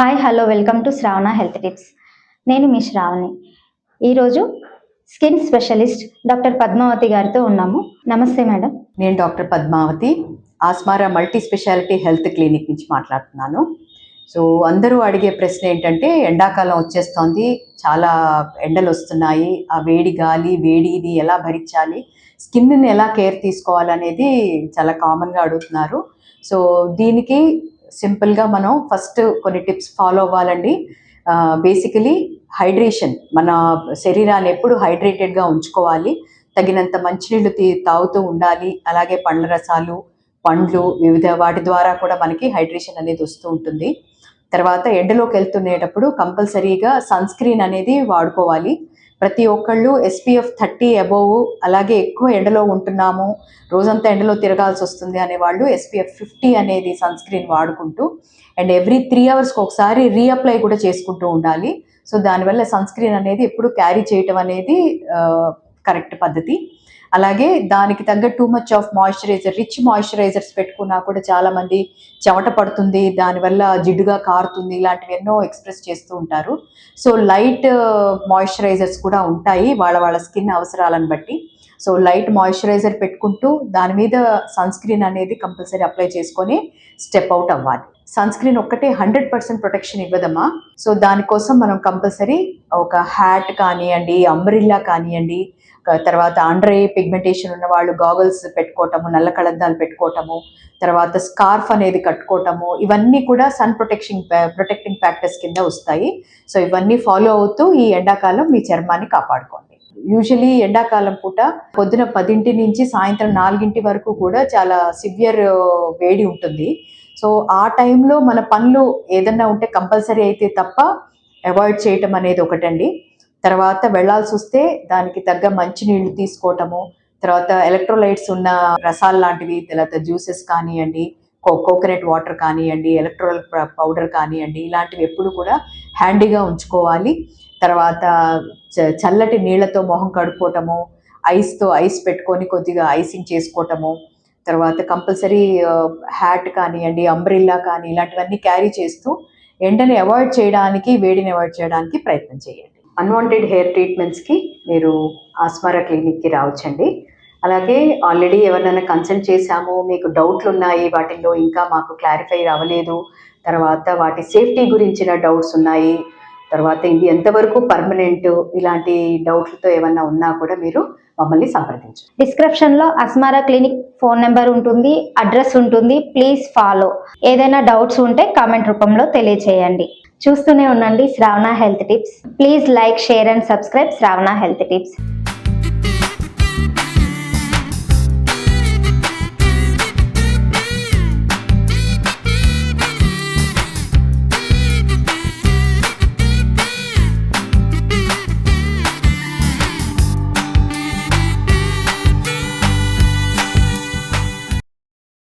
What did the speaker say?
Hi hello welcome to Shravana health tips నేను మీ శ్రావణి ఈరోజు స్కిన్ స్పెషలిస్ట్ డాక్టర్ పద్మావతి గారితో ఉన్నాము. నమస్తే మేడం. నేను doctor Padmavathi Asmara multi specialty health clinic నుంచి మాట్లాడుతున్నాను. సో అందరూ అడిగే ప్రశ్న ఏంటంటే ఎండాకాలం వచ్చేస్తోంది చాలా ఎండలు వస్తున్నాయి ఆ వేడి గాలి వేడిని ఎలా భరించాలి స్కిన్ని ఎలా కేర్ తీసుకోవాలనేది చాలా కామన్గా అడుగుతున్నారు. సో దీనికి సింపుల్గా మనం ఫస్ట్ కొన్ని టిప్స్ ఫాలో అవ్వాలండి. Basically hydration. మన శరీరాన్ని ఎప్పుడు హైడ్రేటెడ్గా ఉంచుకోవాలి. తగినంత మంచినీళ్ళు తీ తాగుతూ ఉండాలి. అలాగే పండ్ల రసాలు పండ్లు వివిధ వాటి ద్వారా కూడా మనకి హైడ్రేషన్ అనేది వస్తూ ఉంటుంది. తర్వాత ఎండలోకి వెళ్తునేటప్పుడు కంపల్సరీగా సన్ స్క్రీన్ అనేది వాడుకోవాలి. ప్రతి ఒక్కళ్ళు ఎస్పీఎఫ్ థర్టీ అబోవ్ అలాగే ఎక్కువ ఎండలో ఉంటున్నాము రోజంతా ఎండలో తిరగాల్సి వస్తుంది అనేవాళ్ళు ఎస్పీఎఫ్ ఫిఫ్టీ అనేది సన్ స్క్రీన్ వాడుకుంటూ అండ్ ఎవ్రీ త్రీ అవర్స్కి ఒకసారి రీఅప్లై కూడా చేసుకుంటూ ఉండాలి. సో దానివల్ల సన్ స్క్రీన్ అనేది ఎప్పుడు క్యారీ చేయటం అనేది కరెక్ట్ పద్ధతి. అలాగే దానికి తగ్గ too much of moisturiser rich moisturisers పెట్టుకున్నా కూడా చాలా మంది చెమట పడుతుంది దానివల్ల జిడ్డుగా కారుతుంది ఇలాంటివి ఎన్నో ఎక్స్ప్రెస్ చేస్తూ ఉంటారు. సో లైట్ మాయిశ్చరైజర్స్ కూడా ఉంటాయి వాళ్ళ వాళ్ళ స్కిన్ అవసరాలను బట్టి. సో లైట్ మాయిశ్చరైజర్ పెట్టుకుంటూ దాని మీద సన్ స్క్రీన్ అనేది కంపల్సరీ అప్లై చేసుకొని స్టెప్ అవుట్ అవ్వాలి. సన్ స్క్రీన్ ఒక్కటే హండ్రెడ్ పర్సెంట్ ప్రొటెక్షన్ ఇవ్వదమ్మా. సో దానికోసం మనం కంపల్సరీ ఒక హ్యాట్ కానివ్వండి అంబ్రిల్లా కానివ్వండి తర్వాత అండర్ పిగ్మెంటేషన్ ఉన్న వాళ్ళు గాగల్స్ పెట్టుకోవటము నల్ల కళద్దాలు పెట్టుకోవటము తర్వాత స్కార్ఫ్ అనేది కట్టుకోవటము ఇవన్నీ కూడా సన్ ప్రొటెక్షన్ ప్రొటెక్టింగ్ ఫ్యాక్టర్స్ కింద వస్తాయి. సో ఇవన్నీ ఫాలో అవుతూ ఈ ఎండాకాలం మీ చర్మాన్ని కాపాడుకోండి. యూజువలీ ఎండాకాలం పూట పొద్దున పదింటి నుంచి సాయంత్రం నాలుగింటి వరకు కూడా చాలా సివియర్ uh, వేడి ఉంటుంది. సో ఆ టైంలో మన పనులు ఏదన్నా ఉంటే కంపల్సరీ అయితే తప్ప అవాయిడ్ చేయటం అనేది ఒకటండి. తర్వాత వెళ్ళాల్సి వస్తే దానికి తగ్గ మంచినీళ్ళు తీసుకోవటము తర్వాత ఎలక్ట్రోలైట్స్ ఉన్న రసాలు లాంటివి తర్వాత జ్యూసెస్ కానివ్వండి కోకోనట్ వాటర్ కానివ్వండి ఎలక్ట్రోల్ పౌడర్ కానివ్వండి ఇలాంటివి ఎప్పుడు కూడా హ్యాండీగా ఉంచుకోవాలి. తర్వాత చల్లటి నీళ్ళతో మొహం కడుక్కోవటము ఐస్తో ఐస్ పెట్టుకొని కొద్దిగా ఐసింగ్ చేసుకోవటము తర్వాత కంపల్సరీ హ్యాట్ కానివ్వండి అంబ్రిల్లా కానీ ఇలాంటివన్నీ క్యారీ చేస్తూ ఎండని అవాయిడ్ చేయడానికి వేడిని అవాయిడ్ చేయడానికి ప్రయత్నం చేయండి. అన్వాంటెడ్ హెయిర్ ట్రీట్మెంట్స్కి మీరు ఆస్మారా క్లినిక్కి రావచ్చండి. అలాగే ఆల్రెడీ ఎవరినైనా కన్సల్ట్ చేశాము మీకు డౌట్లు ఉన్నాయి వాటిల్లో ఇంకా మాకు క్లారిఫై అవ్వలేదు తర్వాత వాటి సేఫ్టీ గురించిన డౌట్స్ ఉన్నాయి. తర్వాత ఇది ఎంతవరకు పర్మనెంట్ ఇలాంటి డౌట్లతో ఏమన్నా ఉన్నా కూడా మీరు మమ్మల్ని సంప్రదించండి డిస్క్రిప్షన్లో అస్మారా క్లినిక్ ఫోన్ నెంబర్ ఉంటుంది అడ్రస్ ఉంటుంది. ప్లీజ్ ఫాలో ఏదైనా డౌట్స్ ఉంటే కామెంట్ రూపంలో తెలియచేయండి. చూస్తూనే ఉండండి Shravana health tips. Please like share and subscribe Shravana health tips.